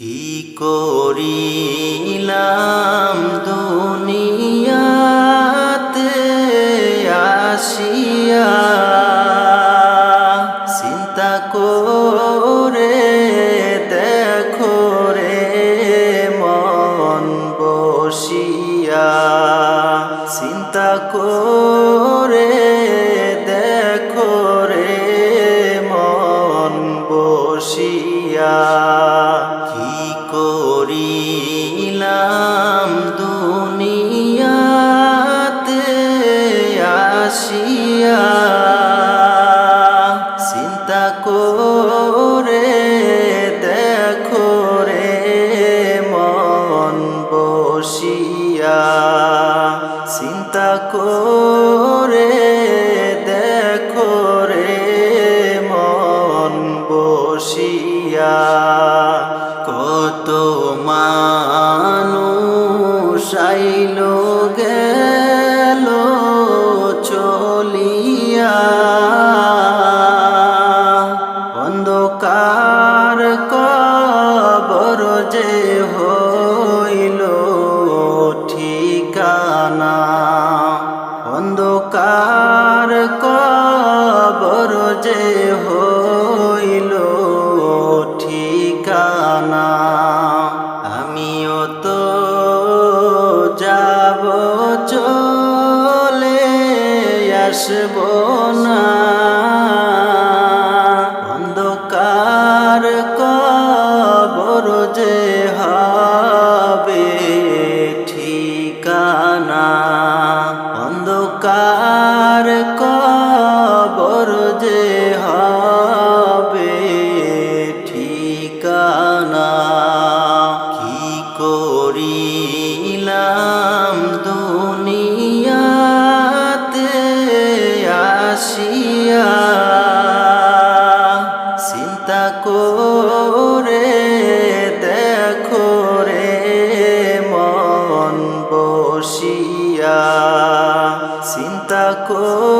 কি করিলাম দুনিয়াতে আসিয়া দুনিয়া যে বসিয়া চিন্তা কর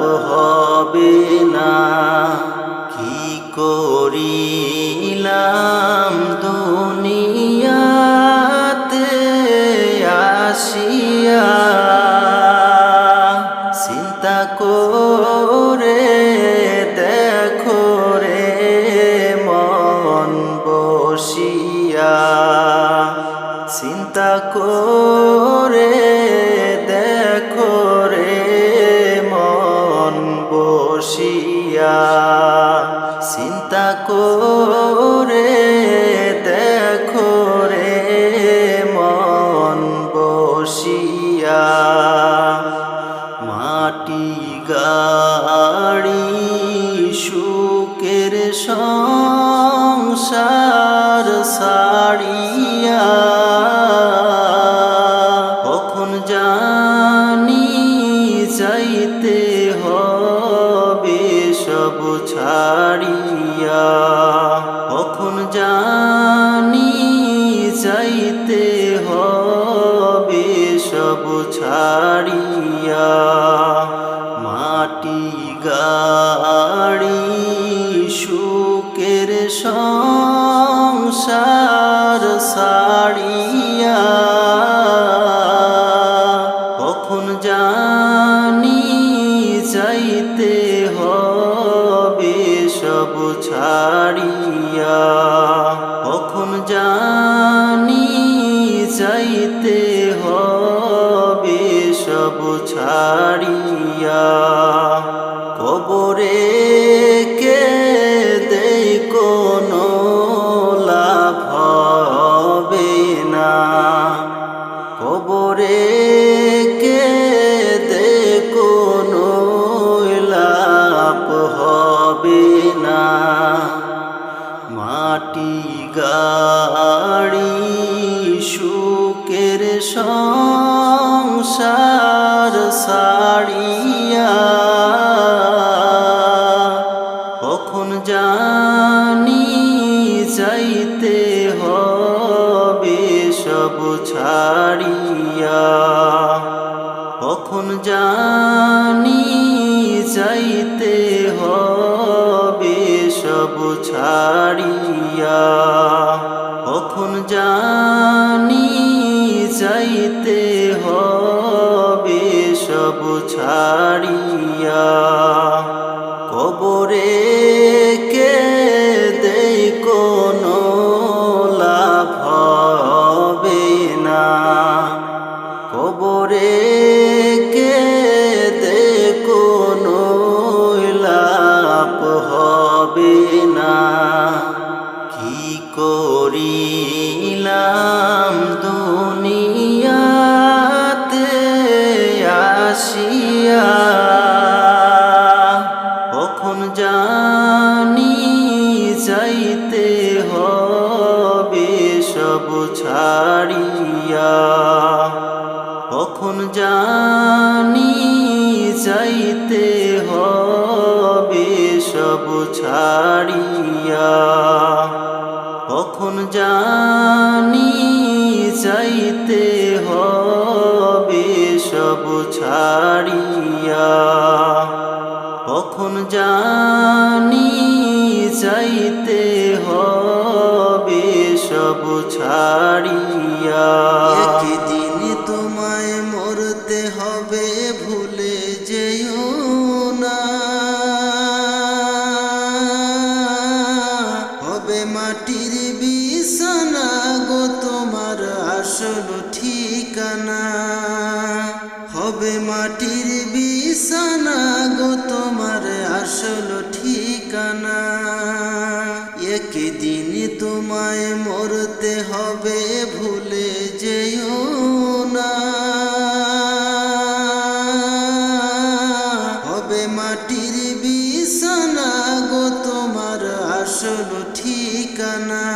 হবে না। কি করি? করে দে ছাড়িয়া ছাড়িয়া কবরে কখন জানি যাইতে হবে সব ছাড়িয়া। কখন জানি কখন জানি যাইতে হবে সব ছাড়িয়া। কখন জানি যাইতে হবে সব ছাড়িয়া। কখন জানি যাইতে আসল ঠিকানা হবে মাটির বিছানা। ঠিকানা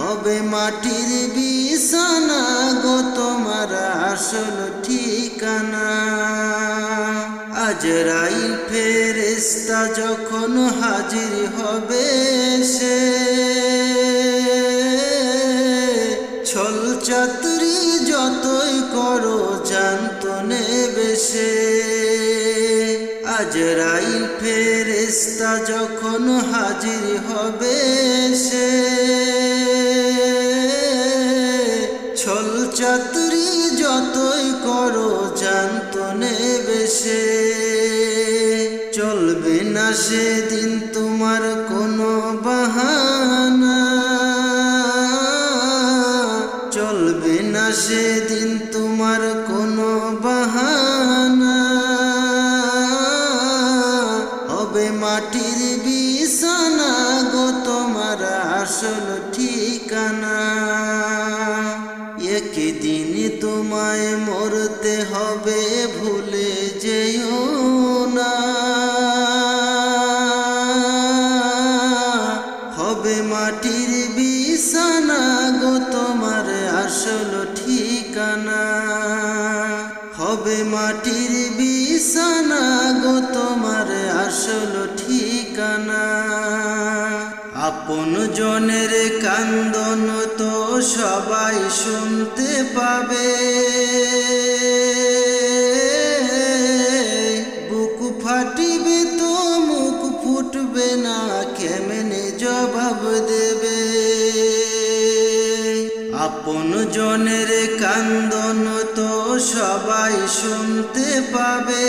হবে মাটির বিছানা গো তোমার আসল ঠিকানা। আজরাইল ফেরেস্তা যখন হাজির হবে সে ফেরেস্তা যখন হাজির হবে সে ছল চাতুরি যতই করো জানত নেবে সে। চলবে না সেদিন তোমার যেও না। হবে মাটির বিছানা গো তোমার আসল ঠিকানা। হবে মাটির বিছানা গো তোমার আসল ঠিকানা। আপন জনের কান্দন তো সবাই শুনতে পাবে। কেমনে জবাব দেবে। আপন জনের কান্দন তো সবাই শুনতে পাবে।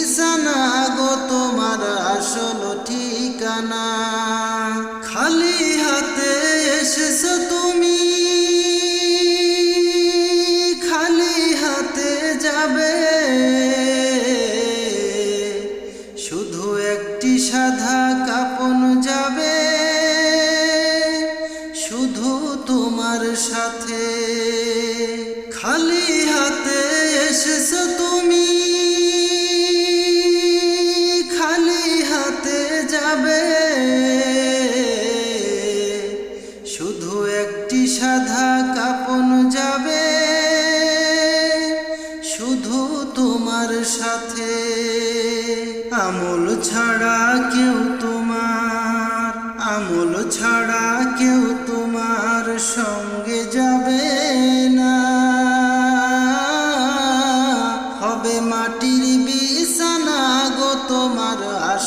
তোমার সাথে খালি হাতে এসেছ তুমি।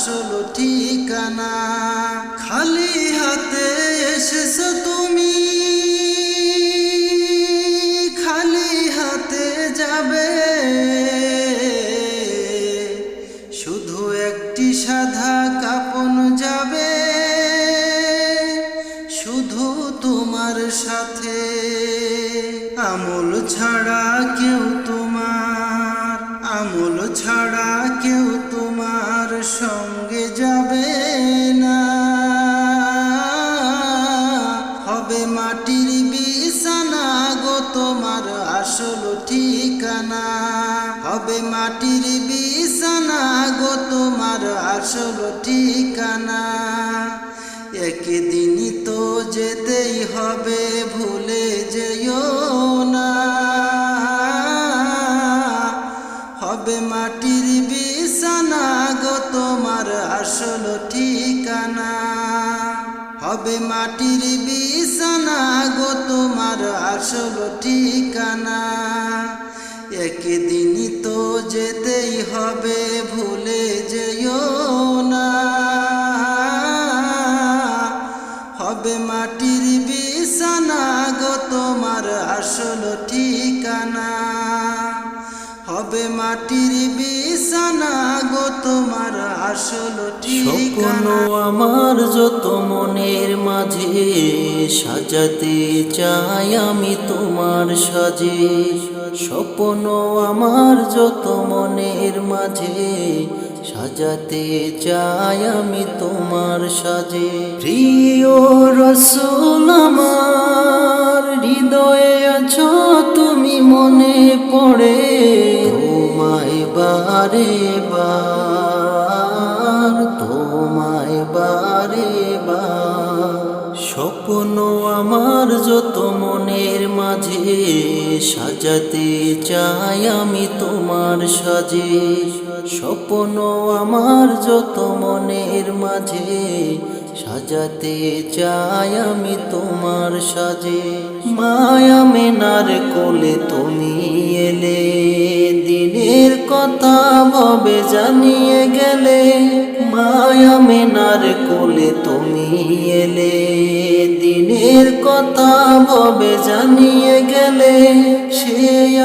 আসল ঠিকানা। সঙ্গে যাবে না। হবে মাটির বিছানা গো তোমার আসল ঠিকানা। হবে মাটির বিছানা গো তোমার আসল ঠিকানা। একদিনই তো যেতেই মাটির বিছানা গো তোমার আসল ঠিকানা। একদিন তো যেতেই হবে, ভুলে যেও না। হবে মাটির বিছানা গো তোমার আসল মাটির বিছানা গো, তোমার আসল আমার যত মনের মাঝে, সাজাতে চাই আমি তোমার সাজে। স্বপ্ন আমার যত মনের মাঝে, সাজাতে চাই আমি তোমার সাজে। প্রিয় রসুল আমার হৃদয়ে আছো, তুমি মনে পড়ে। তোমায় বারে বার, তোমায় বারে স্বপ্ন আমার যত মনের মাঝে, সাজাতে চাই আমি তোমার সাজে। স্বপ্ন আমার যত মনের মাঝে সাজাতে চাই আমি তোমার সাজে। মায়া মেনার কোলে তুমি এলে, দিনের কথা ভবে জানিয়ে গেলে। মায়া মেনার কোলে তুমি এলে, দিনের কথা ভবে জানিয়ে গেলে। সে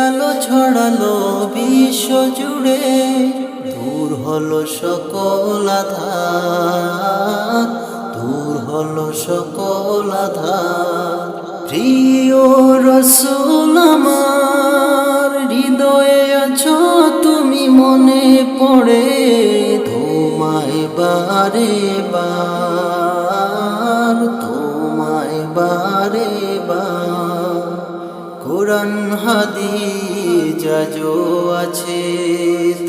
আলো ছড়ালো বিশ্ব জুড়ে, দূর হলো সকল দূর হলো সকল আধার। প্রিয় রসুল আমার, হৃদয়ে আছো তুমি, মনে পড়ে তোমায় বারে বার, তোমায় বারে। কোরআন, হাদিস আজও আছে,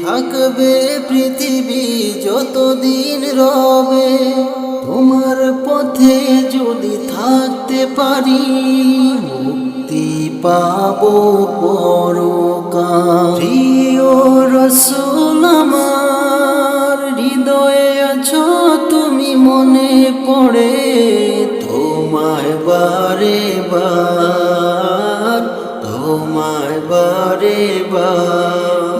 থাকবে পৃথিবী যতদিন রবে। তোমার পথে যদি থাকতে পারি, মুক্তি পাবো পরকাল। প্রিয় আমার, হৃদয়ে আছো তুমি, মনে পড়ে তোমায় বারে বার, তোমায় বারে বার।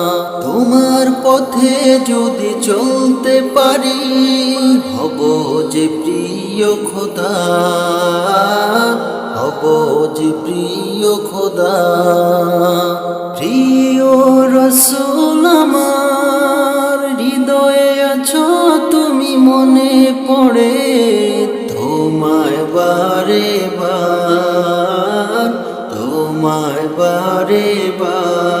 পথে যদি চলতে পারি, হব যে প্রিয় খোদা, হব যে প্রিয় খোদা। প্রিয় রসুল আমার, হৃদয়ে আছো তুমি, মনে পড়ে তোমায় বারে বার, তোমায় বারে বার।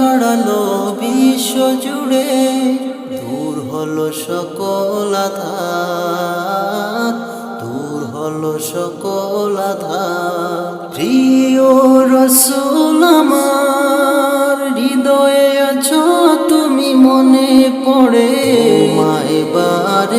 ছড়ালো বিশ্ব জুড়ে, দূর হলো সকল দূর হলো সকল প্রিয় রসুল আমার, হৃদয়ে আছো তুমি মনে পড়ে। মায় বার